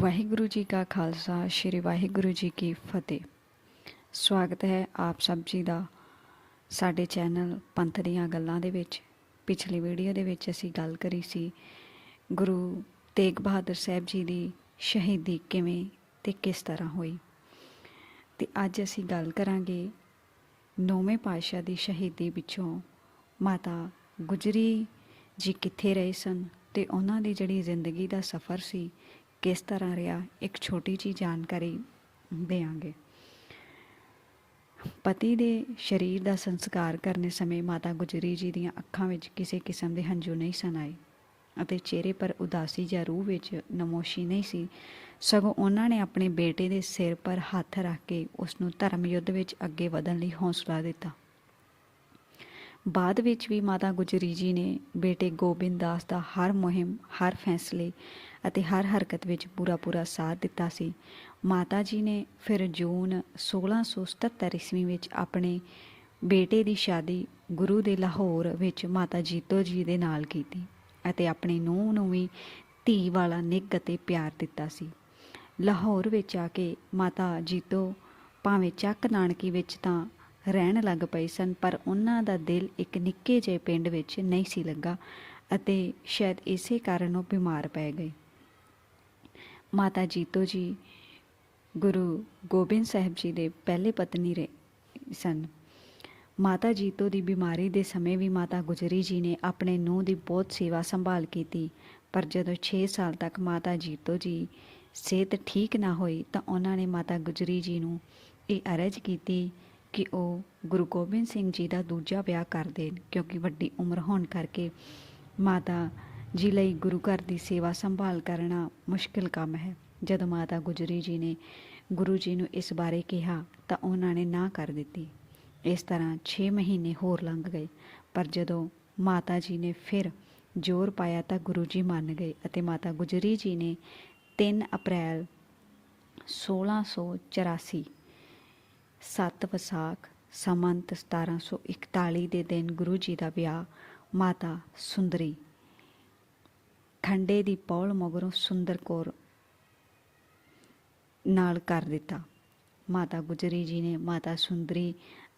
ਵਾਹਿਗੁਰੂ ਜੀ ਕਾ ਖਾਲਸਾ, ਸ੍ਰੀ ਵਾਹਿਗੁਰੂ ਜੀ ਕੀ ਫਤਿਹ। ਸਵਾਗਤ ਹੈ ਆਪ ਸਭ ਜੀ ਦਾ ਸਾਡੇ ਚੈਨਲ ਪੰਥ ਦੀਆਂ ਗੱਲਾਂ ਦੇ ਵਿੱਚ। ਪਿਛਲੀ ਵੀਡੀਓ ਦੇ ਵਿੱਚ ਅਸੀਂ ਗੱਲ ਕਰੀ ਸੀ ਗੁਰੂ ਤੇਗ ਬਹਾਦਰ ਸਾਹਿਬ ਜੀ ਦੀ ਸ਼ਹੀਦੀ ਕਿਵੇਂ ਤੇ ਕਿਸ ਤਰ੍ਹਾਂ ਹੋਈ। ਤੇ ਅੱਜ ਅਸੀਂ ਗੱਲ ਕਰਾਂਗੇ ਨੌਵੇਂ ਪਾਤਸ਼ਾਹ ਦੀ ਸ਼ਹੀਦੀ ਵਿੱਚੋਂ ਮਾਤਾ ਗੁਜਰੀ ਜੀ ਕਿੱਥੇ ਰਹੇ ਸਨ ਤੇ ਉਹਨਾਂ ਦੀ ਜਿਹੜੀ ਜ਼ਿੰਦਗੀ ਦਾ ਸਫ਼ਰ ਸੀ ਕਿਸ ਤਰ੍ਹਾਂ ਰਿਹਾ, ਇੱਕ ਛੋਟੀ ਜੀ ਜਾਣਕਾਰੀ ਦੇਵਾਂਗੇ। ਪਤੀ ਦੇ ਸਰੀਰ ਦਾ ਸੰਸਕਾਰ ਕਰਨੇ ਸਮੇਂ ਮਾਤਾ ਗੁਜਰੀ ਜੀ ਦੀਆਂ ਅੱਖਾਂ ਵਿੱਚ ਕਿਸੇ ਕਿਸਮ ਦੇ ਹੰਝੂ ਨਹੀਂ ਸਨ ਆਏ ਅਤੇ ਚਿਹਰੇ ਪਰ ਉਦਾਸੀ ਜਾਂ ਰੂਹ ਵਿੱਚ ਨਮੋਸ਼ੀ ਨਹੀਂ ਸੀ। ਸਗੋਂ ਉਹਨਾਂ ਨੇ ਆਪਣੇ ਬੇਟੇ ਦੇ ਸਿਰ ਪਰ ਹੱਥ ਰੱਖ ਕੇ ਉਸ ਨੂੰ ਧਰਮ ਯੁੱਧ ਵਿੱਚ ਅੱਗੇ ਵਧਣ ਲਈ ਹੌਸਲਾ ਦਿੱਤਾ। ਬਾਅਦ ਵਿੱਚ ਵੀ ਮਾਤਾ ਗੁਜਰੀ ਜੀ ਨੇ ਬੇਟੇ ਗੋਬਿੰਦ ਦਾਸ ਦਾ ਹਰ ਮੁਹਿੰਮ, ਹਰ ਫੈਸਲੇ ਅਤੇ ਹਰ ਹਰਕਤ ਵਿੱਚ ਪੂਰਾ ਪੂਰਾ ਸਾਥ ਦਿੱਤਾ ਸੀ। ਮਾਤਾ ਜੀ ਨੇ ਫਿਰ ਜੂਨ 1677 ਈਸਵੀ ਵਿੱਚ ਆਪਣੇ ਬੇਟੇ ਦੀ ਸ਼ਾਦੀ ਗੁਰੂ ਦੇ ਲਾਹੌਰ ਵਿੱਚ ਮਾਤਾ ਜੀਤੋ ਜੀ ਦੇ ਨਾਲ ਕੀਤੀ ਅਤੇ ਆਪਣੀ ਨੂੰਹ ਨੂੰ ਵੀ ਧੀ ਵਾਲਾ ਨਿੱਘ ਅਤੇ ਪਿਆਰ ਦਿੱਤਾ ਸੀ। ਲਾਹੌਰ ਵਿੱਚ ਆ ਕੇ ਮਾਤਾ ਜੀਤੋ ਭਾਵੇਂ ਚੱਕ ਨਾਨਕੀ ਵਿੱਚ ਤਾਂ ਰਹਿਣ ਲੱਗ ਪਏ ਸਨ, ਪਰ ਉਹਨਾਂ ਦਾ ਦਿਲ ਇੱਕ ਨਿੱਕੇ ਜਿਹੇ ਪਿੰਡ ਵਿੱਚ ਨਹੀਂ ਸੀ ਲੱਗਾ ਅਤੇ ਸ਼ਾਇਦ ਇਸੇ ਕਾਰਨ ਉਹ ਬਿਮਾਰ ਪੈ ਗਏ। ਮਾਤਾ ਜੀਤੋ ਜੀ, ਗੁਰੂ ਗੋਬਿੰਦ ਸਾਹਿਬ ਜੀ ਦੇ ਪਹਿਲੇ ਪਤਨੀ ਰਹੇ, ਸਨ। ਮਾਤਾ ਜੀਤੋ ਦੀ ਬਿਮਾਰੀ ਦੇ ਸਮੇਂ ਵੀ ਮਾਤਾ ਗੁਜਰੀ ਜੀ ਨੇ ਆਪਣੇ ਨੂੰਹ ਦੀ ਬਹੁਤ ਸੇਵਾ ਸੰਭਾਲ ਕੀਤੀ, ਪਰ ਜਦੋਂ 6 ਸਾਲ ਤੱਕ ਮਾਤਾ ਜੀਤੋ ਜੀ ਸਿਹਤ ਠੀਕ ਨਾ ਹੋਈ, ਤਾਂ ਉਹਨਾਂ ਨੇ ਮਾਤਾ ਗੁਜਰੀ ਜੀ ਨੂੰ ਇਹ ਅਰਜ਼ ਕੀਤੀ ਕਿ ਉਹ ਗੁਰੂ ਗੋਬਿੰਦ ਸਿੰਘ ਜੀ ਦਾ ਦੂਜਾ ਵਿਆਹ ਕਰ ਦੇਣ, ਕਿਉਂਕਿ ਵੱਡੀ ਉਮਰ ਹੋਣ ਕਰਕੇ ਮਾਤਾ ਜੀ ਲਈ ਗੁਰੂ ਘਰ ਦੀ ਸੇਵਾ ਸੰਭਾਲ ਕਰਨਾ ਮੁਸ਼ਕਿਲ ਕੰਮ ਹੈ। ਜਦੋਂ ਮਾਤਾ ਗੁਜਰੀ ਜੀ ਨੇ ਗੁਰੂ ਜੀ ਨੂੰ ਇਸ ਬਾਰੇ ਕਿਹਾ ਤਾਂ ਉਹਨਾਂ ਨੇ ਨਾ ਕਰ ਦਿੱਤੀ। ਇਸ ਤਰ੍ਹਾਂ 6 ਮਹੀਨੇ ਹੋਰ ਲੰਘ ਗਏ, ਪਰ ਜਦੋਂ ਮਾਤਾ ਜੀ ਨੇ ਫਿਰ ਜ਼ੋਰ ਪਾਇਆ ਤਾਂ ਗੁਰੂ ਜੀ ਮੰਨ ਗਏ ਅਤੇ ਮਾਤਾ ਗੁਜਰੀ ਜੀ ਨੇ 3 ਅਪ੍ਰੈਲ 1684 7 ਵਿਸਾਖ, ਸਮੰਤ 1741 ਦੇ ਦਿਨ ਗੁਰੂ ਜੀ ਦਾ ਵਿਆਹ ਮਾਤਾ ਸੁੰਦਰੀ ਠੰਡੇ ਦੀ ਪੌਲ ਮਗਰੋਂ ਸੁੰਦਰ ਕੌਰ ਨਾਲ ਕਰ ਦਿੱਤਾ। ਮਾਤਾ ਗੁਜਰੀ ਜੀ ਨੇ ਮਾਤਾ ਸੁੰਦਰੀ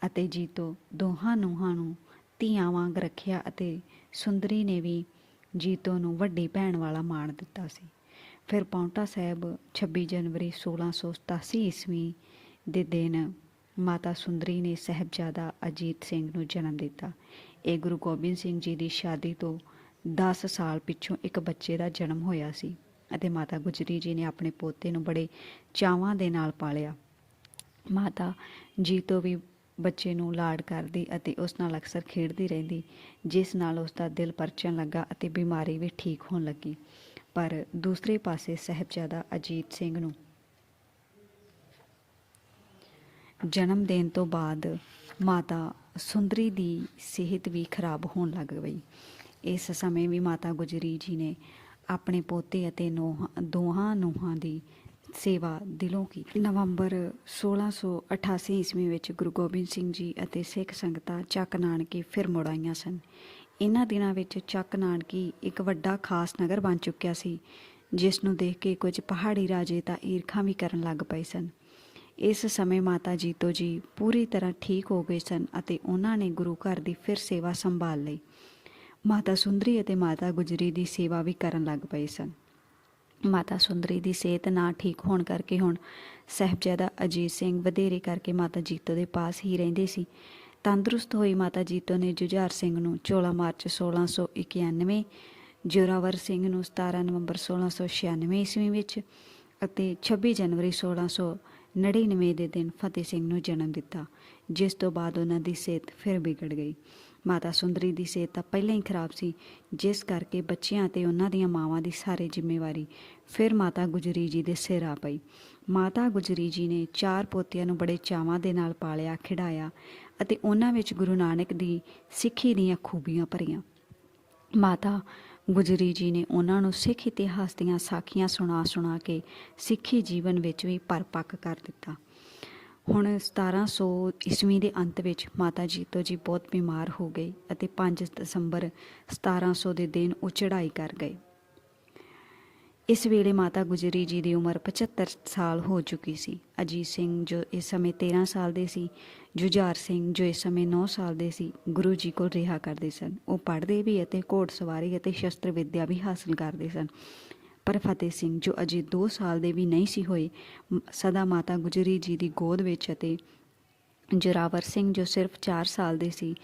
ਅਤੇ ਜੀਤੋ ਦੋਹਾਂ ਨੂੰਹਾਂ ਨੂੰ ਧੀਆਂ ਵਾਂਗ ਰੱਖਿਆ ਅਤੇ ਸੁੰਦਰੀ ਨੇ ਵੀ ਜੀਤੋ ਨੂੰ ਵੱਡੀ ਭੈਣ ਵਾਲਾ ਮਾਣ ਦਿੱਤਾ ਸੀ। ਫਿਰ ਪੌਂਟਾ ਸਾਹਿਬ 26 ਜਨਵਰੀ 1687 ਈਸਵੀ ਦੇ ਦਿਨ ਮਾਤਾ ਸੁੰਦਰੀ ਨੇ ਸਹਿਬਜ਼ਾਦਾ ਅਜੀਤ ਸਿੰਘ ਨੂੰ ਜਨਮ ਦਿੱਤਾ। ਇਹ ਗੁਰੂ ਗੋਬਿੰਦ ਸਿੰਘ ਜੀ ਦੀ ਸ਼ਾਦੀ ਤੋਂ 10 ਸਾਲ ਪਿੱਛੋਂ ਇੱਕ ਬੱਚੇ ਦਾ ਜਨਮ ਹੋਇਆ ਸੀ ਅਤੇ ਮਾਤਾ ਗੁਜਰੀ ਜੀ ਨੇ ਆਪਣੇ ਪੋਤੇ ਨੂੰ ਬੜੇ ਚਾਵਾਂ ਦੇ ਨਾਲ ਪਾਲਿਆ। ਮਾਤਾ ਜੀ ਤੋਂ ਵੀ ਬੱਚੇ ਨੂੰ ਲਾਡ ਕਰਦੀ ਅਤੇ ਉਸ ਨਾਲ ਅਕਸਰ ਖੇਡਦੀ ਰਹਿੰਦੀ, ਜਿਸ ਨਾਲ ਉਸ ਦਾ ਦਿਲ ਪਰਚਣ ਲੱਗਾ ਅਤੇ ਬਿਮਾਰੀ ਵੀ ਠੀਕ ਹੋਣ ਲੱਗੀ। ਪਰ ਦੂਸਰੇ ਪਾਸੇ ਸਹਿਬਜ਼ਾਦਾ ਅਜੀਤ ਸਿੰਘ ਨੂੰ ਜਨਮ ਦੇਣ ਤੋਂ ਬਾਅਦ ਮਾਤਾ ਸੁੰਦਰੀ ਦੀ ਸਿਹਤ ਵੀ ਖਰਾਬ ਹੋਣ ਲੱਗ ਗਈ। ਇਸ ਸਮੇਂ ਵੀ ਮਾਤਾ ਗੁਜਰੀ ਜੀ ਨੇ ਆਪਣੇ ਪੋਤੇ ਅਤੇ ਨੋਹਾਂ, ਦੋਹਾਂ ਨੂੰਹਾਂ ਦੀ ਸੇਵਾ ਦਿਲੋਂ ਕੀਤੀ ਨਵੰਬਰ 1688 ਈਸਵੀ ਵਿੱਚ ਗੁਰੂ ਗੋਬਿੰਦ ਸਿੰਘ ਜੀ ਅਤੇ ਸਿੱਖ ਸੰਗਤਾਂ ਚੱਕ ਨਾਨਕੀ ਫਿਰ ਮੁੜ ਆਈਆਂ ਸਨ। ਇਹਨਾਂ ਦਿਨਾਂ ਵਿੱਚ ਚੱਕ ਨਾਨਕੀ ਇੱਕ ਵੱਡਾ ਖਾਸ ਨਗਰ ਬਣ ਚੁੱਕਿਆ ਸੀ, ਜਿਸ ਨੂੰ ਦੇਖ ਕੇ ਕੁਝ ਪਹਾੜੀ ਰਾਜੇ ਤਾਂ ਈਰਖਾ ਵੀ ਕਰਨ ਲੱਗ ਪਏ ਸਨ। ਇਸ ਸਮੇਂ ਮਾਤਾ ਜੀਤੋ ਜੀ ਪੂਰੀ ਤਰ੍ਹਾਂ ਠੀਕ ਹੋ ਗਏ ਸਨ ਅਤੇ ਉਹਨਾਂ ਨੇ ਗੁਰੂ ਘਰ ਦੀ ਫਿਰ ਸੇਵਾ ਸੰਭਾਲ ਲਈ। ਮਾਤਾ ਸੁੰਦਰੀ ਅਤੇ ਮਾਤਾ ਗੁਜਰੀ ਦੀ ਸੇਵਾ ਵੀ ਕਰਨ ਲੱਗ ਪਏ ਸਨ। ਮਾਤਾ ਸੁੰਦਰੀ ਦੀ ਸਿਹਤ ਨਾ ਠੀਕ ਹੋਣ ਕਰਕੇ ਹੁਣ ਸਹਿਬਜ਼ਾਦਾ ਅਜੀਤ ਸਿੰਘ ਵਧੇਰੇ ਕਰਕੇ ਮਾਤਾ ਜੀਤੋ ਦੇ ਪਾਸ ਹੀ ਰਹਿੰਦੇ ਸੀ। ਤੰਦਰੁਸਤ ਹੋਈ ਮਾਤਾ ਜੀਤੋ ਨੇ ਜੁਝਾਰ ਸਿੰਘ ਨੂੰ 16 ਮਾਰਚ 1691 ਜੋਰਾਵਰ ਸਿੰਘ ਨੂੰ 17 ਨਵੰਬਰ 1696 ਈਸਵੀ ਵਿੱਚ ਅਤੇ 26 ਜਨਵਰੀ 1699 ਦੇ ਦਿਨ ਫਤਿਹ ਸਿੰਘ ਨੂੰ ਜਨਮ ਦਿੱਤਾ। ਜਿਸ ਤੋਂ ਬਾਅਦ ਉਹਨਾਂ ਦੀ ਸਿਹਤ ਫਿਰ ਵਿਗੜ ਗਈ। ਮਾਤਾ ਸੁੰਦਰੀ ਦੀ ਸਿਹਤ ਤਾਂ ਪਹਿਲਾਂ ਹੀ ਖਰਾਬ ਸੀ। ਜਿਸ ਕਰਕੇ ਬੱਚਿਆਂ ਤੇ ਉਹਨਾਂ ਦੀਆਂ ਮਾਵਾਂ ਦੀ ਸਾਰੇ ਜ਼ਿੰਮੇਵਾਰੀ ਫਿਰ ਮਾਤਾ ਗੁਜਰੀ ਜੀ ਦੇ ਸਿਰ ਆ ਪਈ। ਮਾਤਾ ਗੁਜਰੀ ਜੀ ਨੇ ਚਾਰ ਪੋਤਿਆਂ ਨੂੰ ਬੜੇ ਚਾਵਾਂ ਦੇ ਨਾਲ ਪਾਲਿਆ, ਖਿਡਾਇਆ ਅਤੇ ਉਹਨਾਂ ਵਿੱਚ ਗੁਰੂ ਨਾਨਕ ਦੀ ਸਿੱਖੀ ਦੀਆਂ ਖੂਬੀਆਂ ਭਰੀਆਂ। ਮਾਤਾ ਗੁਜਰੀ ਜੀ ਨੇ ਉਹਨਾਂ ਨੂੰ ਸਿੱਖ ਇਤਿਹਾਸ ਦੀਆਂ ਸਾਖੀਆਂ ਸੁਣਾ ਸੁਣਾ ਕੇ ਸਿੱਖੀ ਜੀਵਨ ਵਿੱਚ ਵੀ ਪਰਪੱਕ ਕਰ ਦਿੱਤਾ। ਹੁਣ 1700 ਈਸਵੀ ਦੇ ਅੰਤ ਵਿੱਚ ਮਾਤਾ ਜੀਤੋ ਜੀ ਬਹੁਤ ਬਿਮਾਰ ਹੋ ਗਏ ਅਤੇ 5 ਦਸੰਬਰ 1700 ਦੇ ਦਿਨ ਉਹ ਚੜ੍ਹਾਈ ਕਰ ਗਏ। ਇਸ ਵੇਲੇ ਮਾਤਾ ਗੁਜਰੀ ਜੀ ਦੀ ਉਮਰ 75 ਸਾਲ ਹੋ ਚੁੱਕੀ ਸੀ। ਅਜੀਤ ਸਿੰਘ ਜੋ ਇਸ ਸਮੇਂ 13 ਸਾਲ ਦੇ ਸੀ, ਜੁਝਾਰ ਸਿੰਘ ਜੋ ਇਸ ਸਮੇਂ 9 ਸਾਲ ਦੇ ਸੀ, ਗੁਰੂ ਜੀ ਕੋਲ ਰਿਹਾ ਕਰਦੇ ਸਨ। ਉਹ ਪੜ੍ਹਦੇ ਵੀ ਅਤੇ ਘੋੜ ਸਵਾਰੀ ਅਤੇ ਸ਼ਸਤਰ ਵਿੱਦਿਆ ਵੀ ਹਾਸਲ ਕਰਦੇ ਸਨ। ਪਰ ਫਤਿਹ ਸਿੰਘ, ਜੋ ਅਜੇ 2 ਸਾਲ ਦੇ ਵੀ ਨਹੀਂ ਸੀ ਹੋਏ ਸਦਾ ਮਾਤਾ ਗੁਜਰੀ ਜੀ ਦੀ ਗੋਦ ਵਿੱਚ ਅਤੇ ਜੋਰਾਵਰ ਸਿੰਘ ਜੋ ਸਿਰਫ 4 ਸਾਲ ਦੇ ਸੀ